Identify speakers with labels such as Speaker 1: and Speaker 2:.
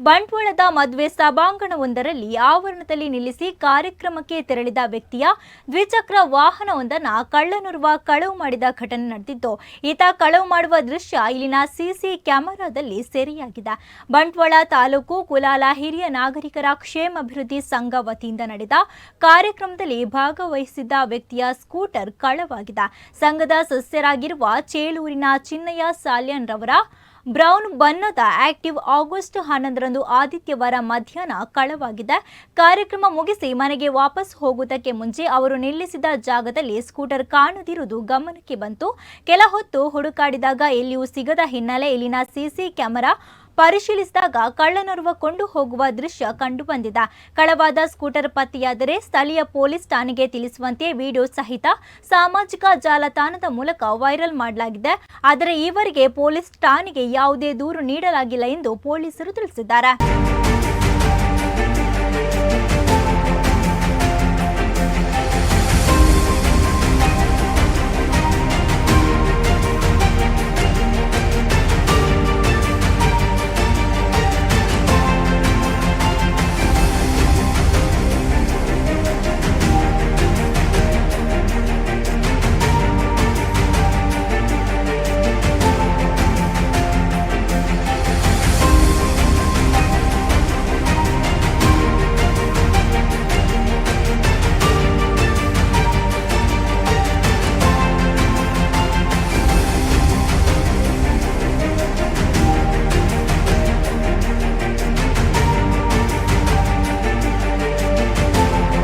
Speaker 1: ಬಂಟ್ವಾಳದ ಮದುವೆ ಸಭಾಂಗಣವೊಂದರಲ್ಲಿ ಆವರಣದಲ್ಲಿ ನಿಲ್ಲಿಸಿ ಕಾರ್ಯಕ್ರಮಕ್ಕೆ ತೆರಳಿದ ವ್ಯಕ್ತಿಯ ದ್ವಿಚಕ್ರ ವಾಹನವೊಂದನ್ನು ಕಳ್ಳನೋರ್ವ ಕಳವು ಮಾಡಿದ ಘಟನೆ ನಡೆದಿದ್ದು, ಈತ ಕಳವು ಮಾಡುವ ದೃಶ್ಯ ಇಲ್ಲಿನ ಸಿಸಿ ಕ್ಯಾಮೆರಾದಲ್ಲಿ ಸೆರೆಯಾಗಿದೆ. ಬಂಟ್ವಾಳ ತಾಲೂಕು ಕುಲಾಲ ಹಿರಿಯ ನಾಗರಿಕರ ಕ್ಷೇಮಾಭಿವೃದ್ಧಿ ಸಂಘ ವತಿಯಿಂದ ನಡೆದ ಕಾರ್ಯಕ್ರಮದಲ್ಲಿ ಭಾಗವಹಿಸಿದ್ದ ವ್ಯಕ್ತಿಯ ಸ್ಕೂಟರ್ ಕಳವಾಗಿದೆ. ಸಂಘದ ಸದಸ್ಯರಾಗಿರುವ ಚೇಳೂರಿನ ಚಿನ್ನಯ್ಯ ಸಾಲ್ಯನ್ ರವರ ಬ್ರೌನ್ ಬಣ್ಣದ ಆಕ್ಟಿವ್ ಆಗಸ್ಟ್ ಹನ್ನೊಂದರಂದು ಆದಿತ್ಯವಾರ ಮಧ್ಯಾಹ್ನ ಕಳವಾಗಿದೆ. ಕಾರ್ಯಕ್ರಮ ಮುಗಿಸಿ ಮನೆಗೆ ವಾಪಸ್ ಹೋಗುವುದಕ್ಕೆ ಮುಂಚೆ ಅವರು ನಿಲ್ಲಿಸಿದ ಜಾಗದಲ್ಲಿ ಸ್ಕೂಟರ್ ಕಾಣದಿರುವುದು ಗಮನಕ್ಕೆ ಬಂತು. ಕೆಲ ಹೊತ್ತು ಹುಡುಕಾಡಿದಾಗ ಎಲ್ಲಿಯೂ ಸಿಗದ ಹಿನ್ನೆಲೆ ಇಲ್ಲಿನ ಸಿಸಿ ಕ್ಯಾಮೆರಾ ಪರಿಶೀಲಿಸಿದಾಗ ಕಳ್ಳನೋರ್ವ ಕೊಂಡು ಹೋಗುವ ದೃಶ್ಯ ಕಂಡುಬಂದಿದೆ. ಕಳವಾದ ಸ್ಕೂಟರ್ ಪತ್ತೆಯಾದರೆ ಸ್ಥಳೀಯ ಪೊಲೀಸ್ ಠಾಣೆಗೆ ತಿಳಿಸುವಂತೆ ವಿಡಿಯೋ ಸಹಿತ ಸಾಮಾಜಿಕ ಜಾಲತಾಣದ ಮೂಲಕ ವೈರಲ್ ಮಾಡಲಾಗಿದೆ. ಆದರೆ ಈವರೆಗೆ ಪೊಲೀಸ್ ಠಾಣೆಗೆ ಯಾವುದೇ ದೂರು ನೀಡಲಾಗಿಲ್ಲ ಎಂದು ಪೊಲೀಸರು ತಿಳಿಸಿದ್ದಾರೆ.